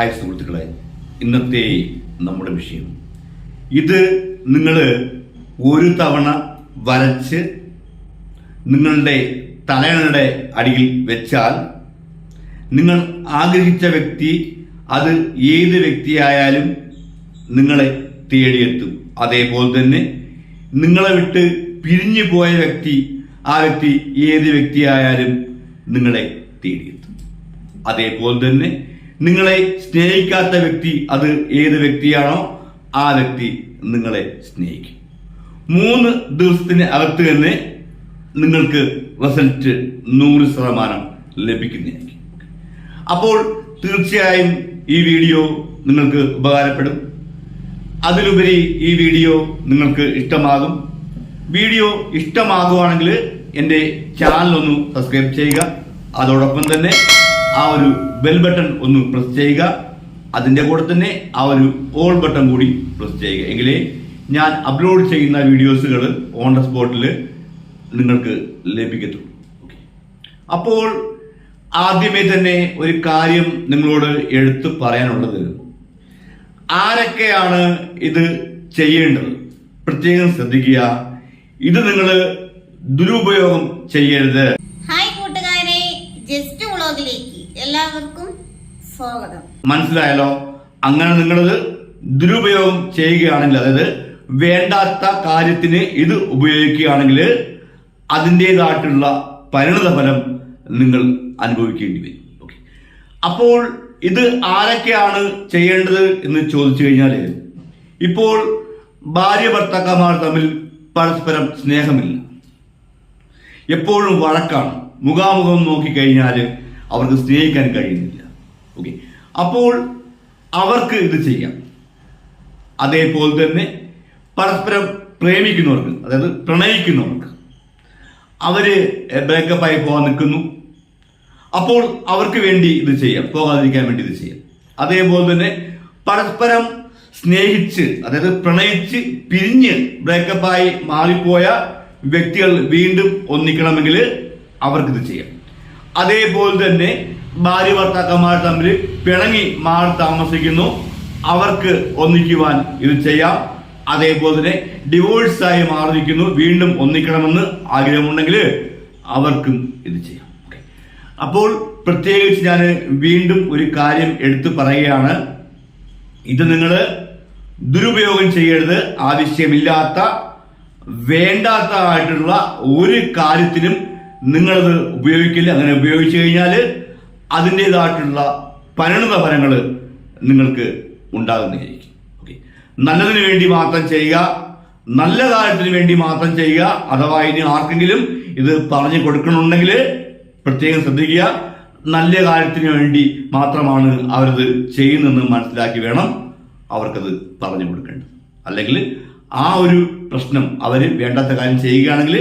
Hi സുഹൃത്തുക്കളെ. ഇന്നത്തെ നമ്മുടെ വിഷയം. ഇത് നിങ്ങൾ ഒരു തവണ വരച്ച് നിങ്ങളുടെ തലയണയുടെ അടിയിൽ വെച്ചാൽ നിങ്ങൾ ആഗ്രഹിച്ച വ്യക്തി അത് ഏത് വ്യക്തിയായാലും നിങ്ങളെ തേടിയെത്തും. അതേപോലെ തന്നെ നിങ്ങളെ വിട്ട് പിരിഞ്ഞു പോയ വ്യക്തി ആ വ്യക്തി ഏത് വ്യക്തിയായാലും നിങ്ങളെ തേടിയെത്തും. അതേപോലെ തന്നെ നിങ്ങളെ സ്നേഹിക്കാത്ത വ്യക്തി അത് ഏത് വ്യക്തിയാണോ ആ വ്യക്തി നിങ്ങളെ സ്നേഹിക്കും. മൂന്ന് ദിവസത്തിന് അകത്ത് തന്നെ നിങ്ങൾക്ക് റിസൾട്ട് നൂറ് ശതമാനം ലഭിക്കുന്നതായിരിക്കും. അപ്പോൾ തീർച്ചയായും ഈ വീഡിയോ നിങ്ങൾക്ക് ഉപകാരപ്പെടും. അതിലുപരി ഈ വീഡിയോ നിങ്ങൾക്ക് ഇഷ്ടമാകും. വീഡിയോ ഇഷ്ടമാകുവാണെങ്കിൽ എന്റെ ചാനൽ ഒന്ന് സബ്സ്ക്രൈബ് ചെയ്യുക. അതോടൊപ്പം തന്നെ ആ ഒരു ബെൽ ബട്ടൺ ഒന്ന് പ്രസ് ചെയ്യുക. അതിന്റെ കൂടെ തന്നെ ആ ഒരു ഓൾ ബട്ടൺ കൂടി പ്രസ് ചെയ്യുക. എങ്കിലേ ഞാൻ അപ്ലോഡ് ചെയ്യുന്ന വീഡിയോസുകൾ ഓൺ ദ സ്പോട്ടിൽ നിങ്ങൾക്ക് ലഭിക്കത്തുള്ളൂ. അപ്പോൾ ആദ്യമേ തന്നെ ഒരു കാര്യം നിങ്ങളോട് എടുത്തു പറയാനുള്ളത്. ആരൊക്കെയാണ് ഇത് ചെയ്യേണ്ടത്? പ്രത്യേകം ശ്രദ്ധിക്കുക. ഇത് നിങ്ങൾ ദുരുപയോഗം ചെയ്യരുത്. ഹായ് കൂട്ടുകാരെ. ജസ്റ്റ് വ്ളോഗിലേക്ക് എല്ലാവർക്കും സ്വാഗതം. മനസ്സിലായല്ലോ? അങ്ങനെ നിങ്ങളത് ദുരുപയോഗം ചെയ്യുകയാണെങ്കിൽ അതായത് വേണ്ടാത്ത കാര്യത്തിന് ഇത് ഉപയോഗിക്കുകയാണെങ്കിൽ അതിന്റെതായിട്ടുള്ള പരിണിത ഫലം നിങ്ങൾ അനുഭവിക്കേണ്ടി വരും. ഓക്കെ അപ്പോൾ ഇത് ആരൊക്കെയാണ് ചെയ്യേണ്ടത് എന്ന് ചോദിച്ചു കഴിഞ്ഞാൽ ഇപ്പോൾ ഭാര്യ ഭർത്താക്കന്മാർ തമ്മിൽ പരസ്പരം സ്നേഹമില്ല. എപ്പോഴും വഴക്കാണ്. മുഖാമുഖം നോക്കിക്കഴിഞ്ഞാൽ അവർക്ക് സ്നേഹിക്കാൻ കഴിയുന്നില്ല. ഓക്കെ അപ്പോൾ അവർക്ക് ഇത് ചെയ്യാം. അതേപോലെ തന്നെ പരസ്പരം പ്രേമിക്കുന്നവർക്ക് അതായത് പ്രണയിക്കുന്നവർക്ക്. അവർ ബ്രേക്കപ്പായി പോകാൻ നിൽക്കുന്നു. അപ്പോൾ അവർക്ക് വേണ്ടി ഇത് ചെയ്യാം. പോകാതിരിക്കാൻ വേണ്ടി ഇത് ചെയ്യാം. അതേപോലെ തന്നെ പരസ്പരം സ്നേഹിച്ച് അതായത് പ്രണയിച്ച് പിരിഞ്ഞ് ബ്രേക്കപ്പായി മാറിപ്പോയ വ്യക്തികൾ വീണ്ടും ഒന്നിക്കണമെങ്കിൽ അവർക്കിത് ചെയ്യാം. അതേപോലെ തന്നെ ഭാര്യ ഭർത്താക്കന്മാർ തമ്മിൽ പിണങ്ങി മാറി താമസിക്കുന്നു. അവർക്ക് ഒന്നിക്കുവാൻ ഇത് ചെയ്യാം. അതേപോലെ തന്നെ ഡിവോഴ്സായി മാറിയിരിക്കുന്നു. വീണ്ടും ഒന്നിക്കണമെന്ന് ആഗ്രഹമുണ്ടെങ്കിൽ അവർക്കും ഇത് ചെയ്യാം. അപ്പോൾ പ്രത്യേകിച്ച് ഞാൻ വീണ്ടും ഒരു കാര്യം എടുത്തു പറയുകയാണ്. ഇത് നിങ്ങൾ ദുരുപയോഗം ചെയ്യരുത്. ആവശ്യമില്ലാത്ത വേണ്ടാത്ത ആയിട്ടുള്ള ഒരു കാര്യത്തിനും നിങ്ങളത് ഉപയോഗിക്കില്ല. അങ്ങനെ ഉപയോഗിച്ചു കഴിഞ്ഞാൽ അതിന്റെതായിട്ടുള്ള പരിണിത ഫലങ്ങൾ നിങ്ങൾക്ക് ഉണ്ടാകുന്നതായിരിക്കും. ഓക്കെ നല്ലതിന് വേണ്ടി മാത്രം ചെയ്യുക നല്ല കാര്യത്തിന് വേണ്ടി മാത്രം ചെയ്യുക അഥവാ ഇനി ആർക്കെങ്കിലും ഇത് പറഞ്ഞു കൊടുക്കണമെന്നുണ്ടെങ്കിൽ പ്രത്യേകം ശ്രദ്ധിക്കുക. നല്ല കാര്യത്തിന് വേണ്ടി മാത്രമാണ് അവരത് ചെയ്യുന്നതെന്ന് മനസ്സിലാക്കി വേണം അവർക്കത് പറഞ്ഞു കൊടുക്കേണ്ടത്. അല്ലെങ്കിൽ ആ ഒരു പ്രശ്നം അവർ വേണ്ടാത്ത കാര്യം ചെയ്യുകയാണെങ്കിൽ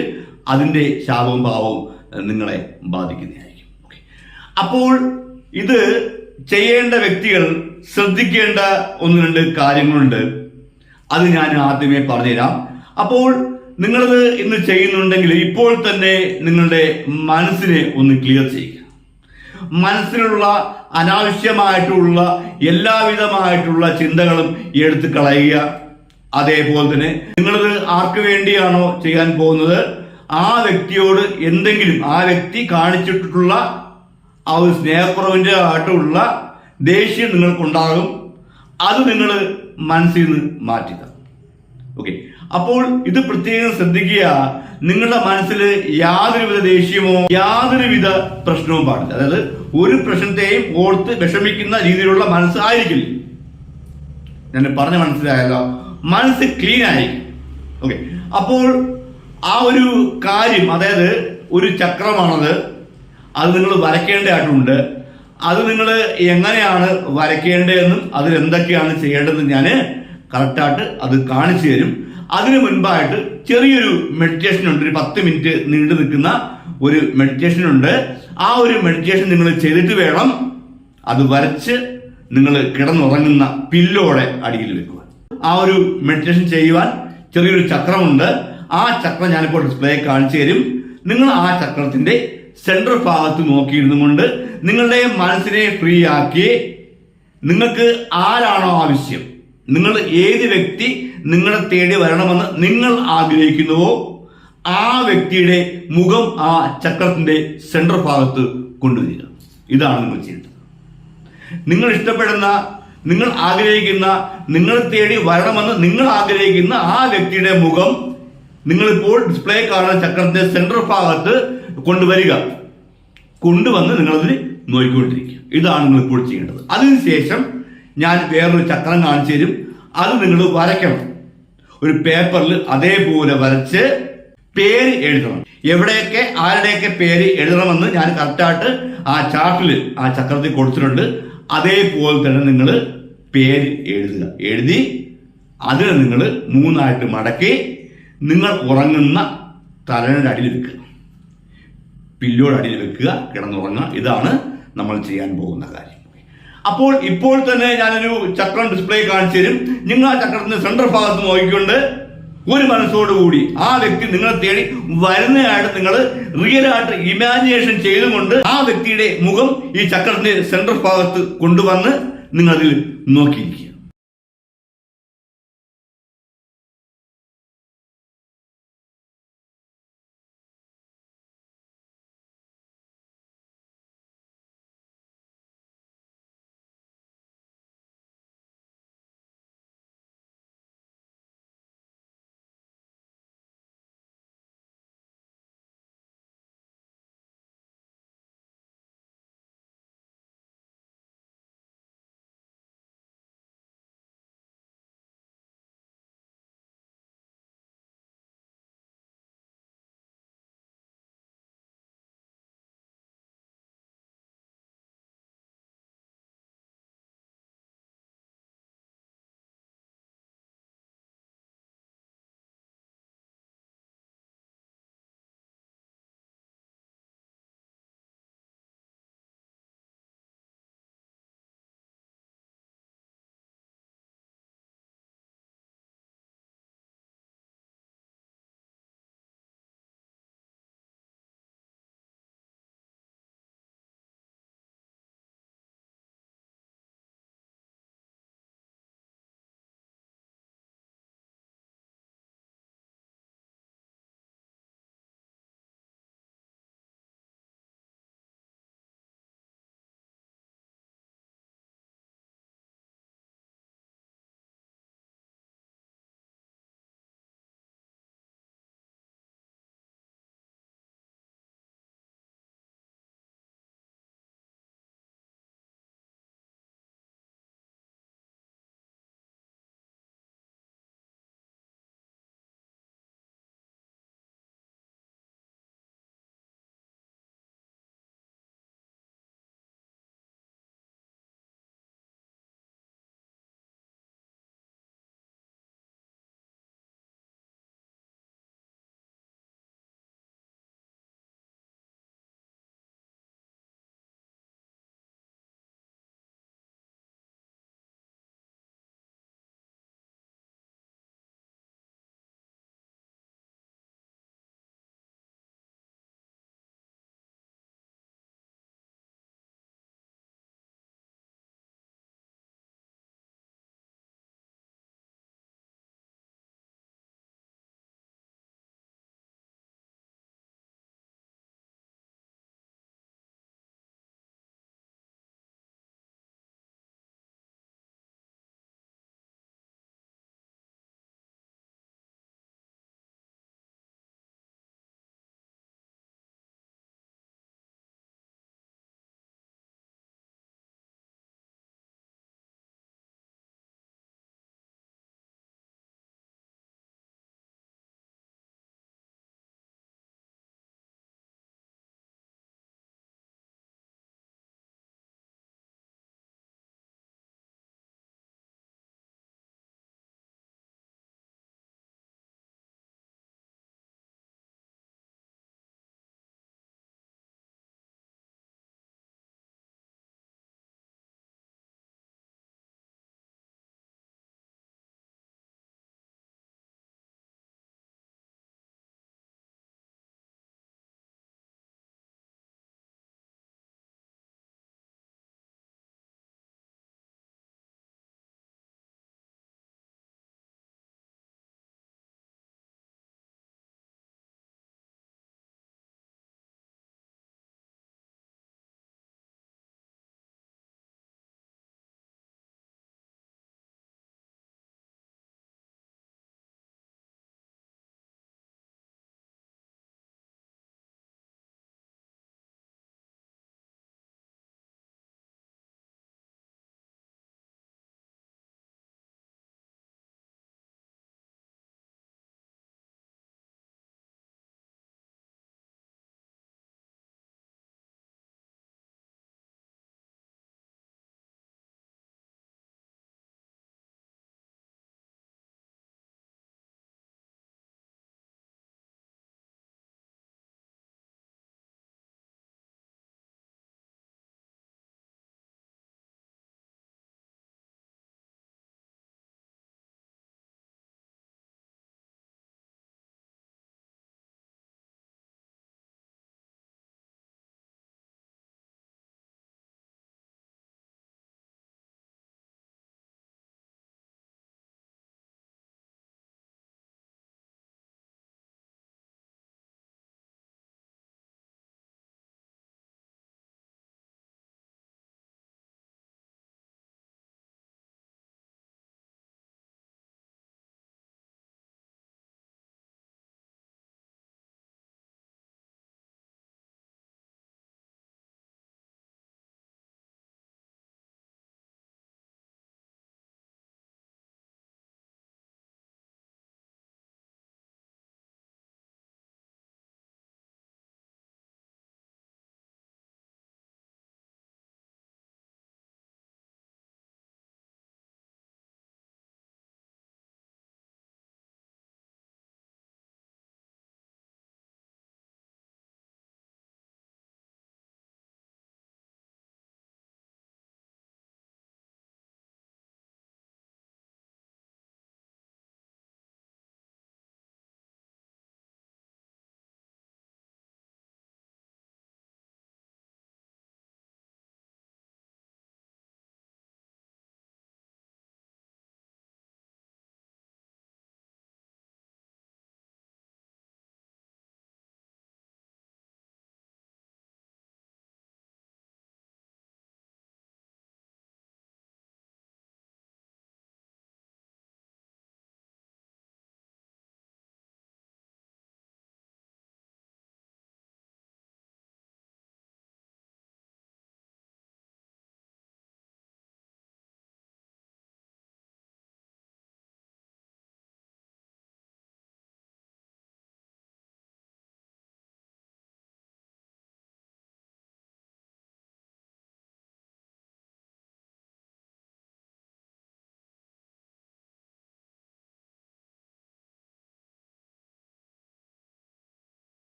അതിന്റെ ശാപവും ഭാവവും നിങ്ങളെ ബാധിക്കുന്നതായിരിക്കും. അപ്പോൾ ഇത് ചെയ്യേണ്ട വ്യക്തികൾ ശ്രദ്ധിക്കേണ്ട ഒന്ന് രണ്ട് കാര്യങ്ങളുണ്ട്. അത് ഞാൻ ആദ്യമേ പറഞ്ഞുതരാം. അപ്പോൾ നിങ്ങളത് ഇന്ന് ചെയ്യുന്നുണ്ടെങ്കിൽ ഇപ്പോൾ തന്നെ നിങ്ങളുടെ മനസ്സിനെ ഒന്ന് ക്ലിയർ ചെയ്യുക. മനസ്സിലുള്ള അനാവശ്യമായിട്ടുള്ള എല്ലാവിധമായിട്ടുള്ള ചിന്തകളും എടുത്തു കളയുക. അതേപോലെ തന്നെ നിങ്ങളത് ആർക്ക് വേണ്ടിയാണോ ചെയ്യാൻ പോകുന്നത്? ആ വ്യക്തിയോട് എന്തെങ്കിലും ആ വ്യക്തി കാണിച്ചിട്ടുള്ള ആ ഒരു സ്നേഹക്കുറവിന്റെ ആയിട്ടുള്ള ദേഷ്യം നിങ്ങൾക്കുണ്ടാകും. അത് നിങ്ങൾ മനസ്സിൽ നിന്ന് മാറ്റുക. ഓക്കെ അപ്പോൾ ഇത് പ്രത്യേകം ശ്രദ്ധിക്കുക. നിങ്ങളുടെ മനസ്സിൽ യാതൊരുവിധ ദേഷ്യമോ യാതൊരുവിധ പ്രശ്നവും പാടില്ല. അതായത് ഒരു പ്രശ്നത്തെയും ഓർത്ത് വിഷമിക്കുന്ന രീതിയിലുള്ള മനസ്സ് ആയിരിക്കില്ല. ഞാൻ പറഞ്ഞ മനസ്സിലായല്ലോ. മനസ്സ് ക്ലീൻ ആയിരിക്കും. ഓക്കെ അപ്പോൾ ആ ഒരു കാര്യം അതായത് ഒരു ചക്രമാണത് അത് നിങ്ങൾ വരയ്ക്കേണ്ടതായിട്ടുണ്ട്. അത് നിങ്ങൾ എങ്ങനെയാണ് വരയ്ക്കേണ്ടതെന്നും അതിലെന്തൊക്കെയാണ് ചെയ്യേണ്ടതെന്ന് ഞാൻ കറക്റ്റായിട്ട് അത് കാണിച്ചു തരും. അതിനു മുൻപായിട്ട് ചെറിയൊരു മെഡിറ്റേഷൻ ഉണ്ട്. ഒരു പത്ത് മിനിറ്റ് നീണ്ടു നിൽക്കുന്ന ഒരു മെഡിറ്റേഷൻ ഉണ്ട്. ആ ഒരു മെഡിറ്റേഷൻ നിങ്ങൾ ചെയ്തിട്ട് വേണം അത് വരച്ച് നിങ്ങൾ കിടന്നുറങ്ങുന്ന പില്ലോടെ അടിയിൽ വെക്കുക ആ ഒരു മെഡിറ്റേഷൻ ചെയ്യുവാൻ ചെറിയൊരു ചക്രമുണ്ട്. ആ ചക്രം ഞാനിപ്പോൾ ഡിസ്പ്ലേ കാണിച്ചു തരും. നിങ്ങൾ ആ ചക്രത്തിന്റെ സെൻട്രൽ ഭാഗത്ത് നോക്കിയിരുന്നു കൊണ്ട് നിങ്ങളുടെ മനസ്സിനെ ഫ്രീ ആക്കി നിങ്ങൾക്ക് ആരാണോ ആവശ്യം? നിങ്ങൾ ഏത് വ്യക്തി നിങ്ങളെ തേടി വരണമെന്ന് നിങ്ങൾ ആഗ്രഹിക്കുന്നുവോ? ആ വ്യക്തിയുടെ മുഖം ആ ചക്രത്തിന്റെ സെൻട്രൽ ഭാഗത്ത് കൊണ്ടുവരിക. ഇതാണ് നിങ്ങൾ ചെയ്യേണ്ടത്. നിങ്ങൾ ഇഷ്ടപ്പെടുന്ന നിങ്ങൾ ആഗ്രഹിക്കുന്ന നിങ്ങളെ തേടി വരണമെന്ന് നിങ്ങൾ ആഗ്രഹിക്കുന്ന ആ വ്യക്തിയുടെ മുഖം നിങ്ങളിപ്പോൾ ഡിസ്പ്ലേ കാണുന്ന ചക്രത്തിന്റെ സെൻട്രൽ ഭാഗത്ത് കൊണ്ടുവരിക. കൊണ്ടുവന്ന് നിങ്ങളതിൽ നോക്കിക്കൊണ്ടിരിക്കുക. ഇതാണ് നിങ്ങൾ ഇപ്പോൾ ചെയ്യേണ്ടത്. അതിനുശേഷം ഞാൻ വേറൊരു ചക്രം കാണിച്ചു തരും. അത് നിങ്ങൾ വരയ്ക്കണം. ഒരു പേപ്പറിൽ അതേപോലെ വരച്ച് പേര് എഴുതണം. എവിടെയൊക്കെ ആരുടെയൊക്കെ പേര് എഴുതണമെന്ന് ഞാൻ കറക്റ്റായിട്ട് ആ ചാർട്ടിൽ ആ ചക്രത്തിൽ കൊടുത്തിട്ടുണ്ട്. അതേപോലെ തന്നെ നിങ്ങൾ പേര് എഴുതുക. എഴുതി അതിനെ നിങ്ങൾ മൂന്നായിട്ട് മടക്കി നിങ്ങൾ ഉറങ്ങുന്ന തലയുടെ അടിയിൽ വെക്കുക. പില്ലോട് അടിയിൽ വെക്കുക കിടന്നുറങ്ങുക. ഇതാണ് നമ്മൾ ചെയ്യാൻ പോകുന്ന കാര്യം. അപ്പോൾ ഇപ്പോൾ തന്നെ ഞാനൊരു ചക്രം ഡിസ്പ്ലേ കാണിച്ചു തരും. നിങ്ങൾ ആ ചക്രത്തിന്റെ സെൻട്രൽ ഭാഗത്ത് നോക്കിക്കൊണ്ട് ഒരു മനസ്സോടുകൂടി ആ വ്യക്തി നിങ്ങളെ തേടി വരുന്നതായിട്ട് നിങ്ങൾ റിയൽ ആയിട്ട് ഇമാജിനേഷൻ ചെയ്തുകൊണ്ട് ആ വ്യക്തിയുടെ മുഖം ഈ ചക്രത്തിന്റെ സെൻട്രൽ ഭാഗത്ത് കൊണ്ടുവന്ന് നിങ്ങളതിൽ നോക്കിയിരിക്കുക.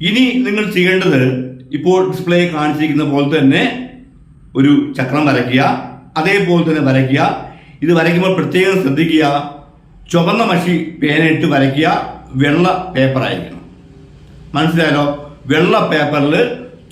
ഇനി നിങ്ങൾ ചെയ്യേണ്ടത് ഇപ്പോൾ ഡിസ്പ്ലേ കാണിച്ചിരിക്കുന്ന പോലെ തന്നെ ഒരു ചക്രം വരയ്ക്കുക. അതേപോലെ തന്നെ വരയ്ക്കുക. ഇത് വരയ്ക്കുമ്പോൾ പ്രത്യേകം ശ്രദ്ധിക്കുക. ചുവന്ന മഷി പേനയിട്ട് വരയ്ക്കുക. വെള്ള പേപ്പർ ആയിരിക്കണം. മനസ്സിലായാലോ വെള്ള പേപ്പറിൽ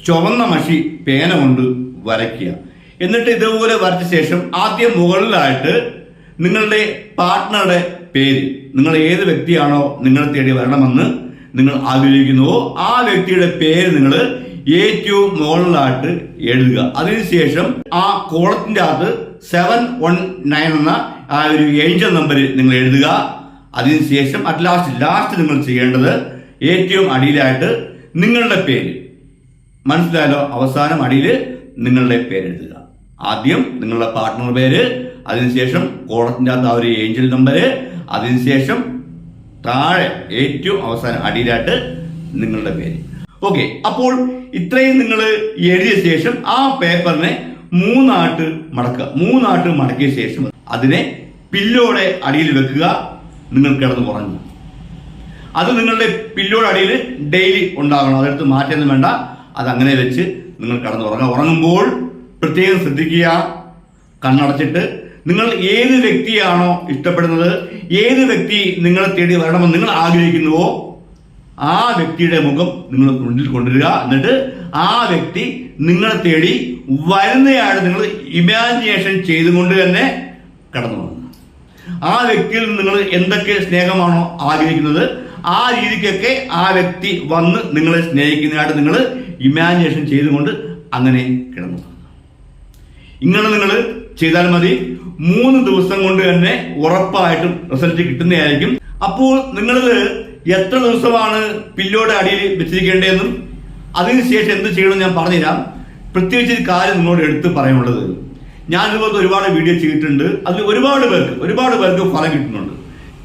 ചുവന്ന മഷി പേന കൊണ്ട് വരയ്ക്കുക. എന്നിട്ട് ഇതുപോലെ വരച്ച ശേഷം ആദ്യം മുകളിലായിട്ട് നിങ്ങളുടെ പാർട്ട്ണറുടെ പേര് നിങ്ങൾ ഏത് വ്യക്തിയാണോ നിങ്ങൾ തേടി വരണമെന്ന് നിങ്ങൾ ആഗ്രഹിക്കുന്നുവോ ആ വ്യക്തിയുടെ പേര് നിങ്ങൾ ഏറ്റവും മുകളിലായിട്ട് എഴുതുക. അതിനുശേഷം ആ കോളത്തിന്റെ അകത്ത് സെവൻ വൺ നയൻ എന്ന ആ ഒരു ഏഞ്ചൽ നമ്പർ നിങ്ങൾ എഴുതുക. അതിനുശേഷം അറ്റ് ലാസ്റ്റ് ലാസ്റ്റ് നിങ്ങൾ ചെയ്യേണ്ടത് ഏറ്റവും അടിയിലായിട്ട് നിങ്ങളുടെ പേര്. മനസ്സിലായാലോ അവസാനം അടിയിൽ നിങ്ങളുടെ പേര് എഴുതുക. ആദ്യം നിങ്ങളുടെ പാർട്ട്ണർ പേര് അതിനുശേഷം കോളത്തിന്റെ അകത്ത് ആ ഒരു ഏഞ്ചൽ നമ്പർ അതിനുശേഷം താഴെ ഏറ്റവും അവസാനം അടിയിലായിട്ട് നിങ്ങളുടെ പേര്. ഓക്കെ അപ്പോൾ ഇത്രയും നിങ്ങൾ എഴുതിയ ശേഷം ആ പേപ്പറിനെ മൂന്നാട്ട് മടക്കുക. മൂന്നാട്ട് മടക്കിയ ശേഷം അതിനെ പില്ലോടെ അടിയിൽ വെക്കുക. നിങ്ങൾ കിടന്ന് ഉറങ്ങുക അത് നിങ്ങളുടെ പില്ലോടെ അടിയിൽ ഡെയിലി ഉണ്ടാകണം. അതെടുത്ത് മാറ്റൊന്നും വേണ്ട. അത് അങ്ങനെ വെച്ച് നിങ്ങൾ കിടന്നുറങ്ങുക ഉറങ്ങുമ്പോൾ പ്രത്യേകം ശ്രദ്ധിക്കുക. കണ്ണടച്ചിട്ട് നിങ്ങൾ ഏത് വ്യക്തിയാണോ ഇഷ്ടപ്പെടുന്നത്? ഏത് വ്യക്തി നിങ്ങളെ തേടി വരണമെന്ന് നിങ്ങൾ ആഗ്രഹിക്കുന്നുവോ? ആ വ്യക്തിയുടെ മുഖം നിങ്ങൾ മുന്നിൽ കൊണ്ടുവരിക. എന്നിട്ട് ആ വ്യക്തി നിങ്ങളെ തേടി വരുന്നയാൾ നിങ്ങൾ ഇമാജിനേഷൻ ചെയ്തുകൊണ്ട് തന്നെ കടന്നു വന്നു ആ വ്യക്തിയിൽ നിങ്ങൾ എന്തൊക്കെ സ്നേഹമാണോ ആഗ്രഹിക്കുന്നത് ആ രീതിക്കൊക്കെ ആ വ്യക്തി വന്ന് നിങ്ങളെ സ്നേഹിക്കുന്നതായിട്ട് നിങ്ങൾ ഇമാജിനേഷൻ ചെയ്തുകൊണ്ട് അങ്ങനെ കിടന്നു ഇങ്ങനെ നിങ്ങൾ ചെയ്താൽ മതി. മൂന്ന് ദിവസം കൊണ്ട് തന്നെ ഉറപ്പായിട്ടും റിസൾട്ട് കിട്ടുന്നതായിരിക്കും. അപ്പോൾ നിങ്ങളിത് എത്ര ദിവസമാണ് പില്ലോടെ അടിയിൽ വെച്ചിരിക്കേണ്ടതെന്നും അതിനുശേഷം എന്ത് ചെയ്യണമെന്ന് ഞാൻ പറഞ്ഞുതരാം. പ്രത്യേകിച്ച് ഒരു കാര്യം നിങ്ങളോട് എടുത്ത് പറയാനുള്ളത്. ഞാൻ ഇതുപോലത്തെ ഒരുപാട് വീഡിയോ ചെയ്തിട്ടുണ്ട്. അതിൽ ഒരുപാട് പേർക്ക് ഒരുപാട് പേർക്ക് ഫലം കിട്ടുന്നുണ്ട്.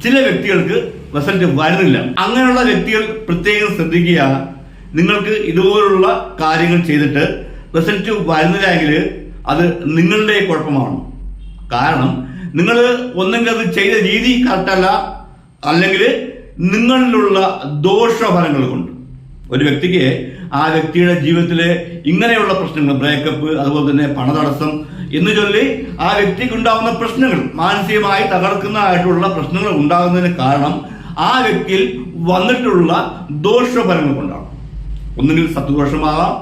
ചില വ്യക്തികൾക്ക് റിസൾട്ട് വരുന്നില്ല. അങ്ങനെയുള്ള വ്യക്തികൾ പ്രത്യേകം ശ്രദ്ധിക്കുക. നിങ്ങൾക്ക് ഇതുപോലുള്ള കാര്യങ്ങൾ ചെയ്തിട്ട് റിസൾട്ട് വരുന്നില്ലെങ്കിൽ അത് നിങ്ങളുടെ കുഴപ്പമാണ്. കാരണം നിങ്ങൾ ഒന്നെങ്കിൽ അത് ചെയ്ത രീതി കറക്റ്റല്ല അല്ലെങ്കിൽ നിങ്ങളിലുള്ള ദോഷഫലങ്ങൾ കൊണ്ട്. ഒരു വ്യക്തിക്ക് ആ വ്യക്തിയുടെ ജീവിതത്തിലെ ഇങ്ങനെയുള്ള പ്രശ്നങ്ങൾ ബ്രേക്കപ്പ് അതുപോലെ തന്നെ പണതടസ്സം എന്ന് ചൊല്ലി ആ വ്യക്തിക്ക് ഉണ്ടാകുന്ന പ്രശ്നങ്ങൾ മാനസികമായി തകർക്കുന്നതായിട്ടുള്ള പ്രശ്നങ്ങൾ ഉണ്ടാകുന്നതിന് കാരണം ആ വ്യക്തിയിൽ വന്നിട്ടുള്ള ദോഷഫലങ്ങൾ കൊണ്ടാണ്. ഒന്നുകിൽ സത്വദോഷമാകാം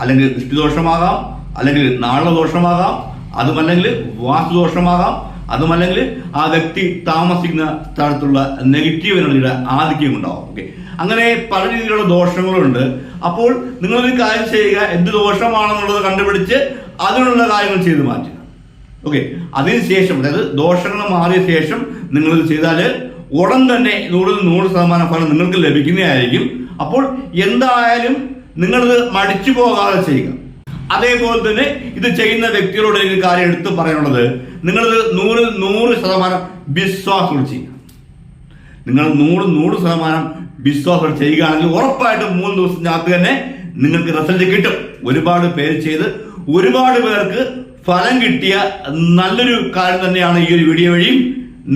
അല്ലെങ്കിൽ ദൃഷ്ടിദോഷമാകാം അല്ലെങ്കിൽ നാളദോഷമാകാം അതുമല്ലെങ്കിൽ വാസ്തുദോഷമാകാം അതുമല്ലെങ്കിൽ ആ വ്യക്തി താമസിക്കുന്ന സ്ഥലത്തുള്ള നെഗറ്റീവ് എനർജിയുടെ ആധിക്യം ഉണ്ടാവും. ഓക്കെ അങ്ങനെ പല രീതിയിലുള്ള ദോഷങ്ങളുണ്ട്. അപ്പോൾ നിങ്ങളൊരു കാര്യം ചെയ്യുക എന്ത് ദോഷമാണെന്നുള്ളത് കണ്ടുപിടിച്ച് അതിനുള്ള കാര്യങ്ങൾ ചെയ്ത് മാറ്റുക. ഓക്കെ അതിനുശേഷം അതായത് ദോഷങ്ങൾ മാറിയ ശേഷം നിങ്ങളിത് ചെയ്താൽ ഉടൻ തന്നെ നൂറിൽ നൂറ് ശതമാനം ഫലം നിങ്ങൾക്ക് ലഭിക്കുന്നതായിരിക്കും. അപ്പോൾ എന്തായാലും നിങ്ങളിത് മടിച്ചു പോകാതെ ചെയ്യുക. അതേപോലെ തന്നെ ഇത് ചെയ്യുന്ന വ്യക്തികളോട് എനിക്ക് കാര്യം എടുത്ത് പറയാനുള്ളത്. നിങ്ങളിത് നൂറിൽ നൂറ് ശതമാനം വിശ്വാസം ചെയ്യുക. നിങ്ങൾ നൂറ് നൂറ് ശതമാനം വിശ്വാസം ചെയ്യുകയാണെങ്കിൽ ഉറപ്പായിട്ടും മൂന്ന് ദിവസത്തിനകത്ത് തന്നെ നിങ്ങൾക്ക് റിസൾട്ട് കിട്ടും. ഒരുപാട് പേര് ചെയ്ത് ഒരുപാട് പേർക്ക് ഫലം കിട്ടിയ നല്ലൊരു കാര്യം തന്നെയാണ് ഈ ഒരു വീഡിയോ വഴിയും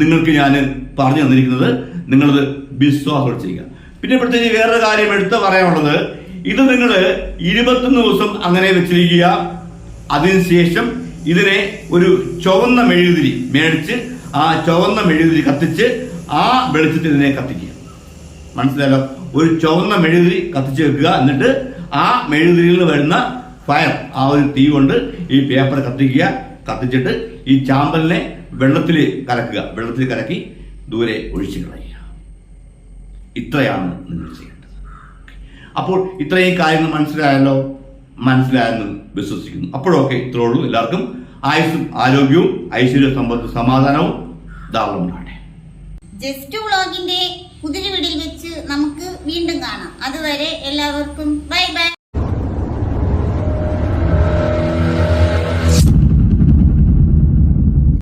നിങ്ങൾക്ക് ഞാൻ പറഞ്ഞു തന്നിരിക്കുന്നത്. നിങ്ങളത് വിശ്വാസം ചെയ്യുക. പിന്നെ പ്രത്യേകിച്ച് വേറൊരു കാര്യം എടുത്ത് പറയാനുള്ളത്. ഇത് നിങ്ങൾ ഇരുപത്തൊന്ന് ദിവസം അങ്ങനെ വെച്ചിരിക്കുക. അതിനുശേഷം ഇതിനെ ഒരു ചുവന്ന മെഴുകുതിരി മേടിച്ച് ആ ചുവന്ന മെഴുകുതിരി കത്തിച്ച് ആ വെളിച്ചത്തിൽ ഇതിനെ കത്തിക്കുക. മനസ്സിലായല്ലോ? ഒരു ചുവന്ന മെഴുകുതിരി കത്തിച്ച് വെക്കുക. എന്നിട്ട് ആ മെഴുകുതിരിയിൽ നിന്ന് വരുന്ന ഫയർ ആ ഒരു തീ കൊണ്ട് ഈ പേപ്പർ കത്തിക്കുക. കത്തിച്ചിട്ട് ഈ ചാമ്പലിനെ വെള്ളത്തിൽ കലക്കുക. വെള്ളത്തിൽ കലക്കി ദൂരെ ഒഴിച്ചു കളയുക. ഇത്രയാണ് നിങ്ങൾ ചെയ്യേണ്ടത്. അപ്പോൾ ഇത്രയും കാര്യങ്ങൾ മനസ്സിലായല്ലോ? മനസ്സിലായെന്ന് വിശ്വസിക്കുന്നു. അപ്പോഴൊക്കെ ഇത്രേ ഉള്ളൂ. എല്ലാവർക്കും ആയുസ്സും ആരോഗ്യവും ഐശ്വര്യ സമ്പത്ത് സമാധാനവും ധാരാളം ഉണ്ടാകട്ടെ. ജസ്റ്റ് വ്ളോഗിന്റെ വീടിൽ വെച്ച് നമുക്ക് വീണ്ടും കാണാം. അതുവരെ എല്ലാവർക്കും ബൈ ബൈ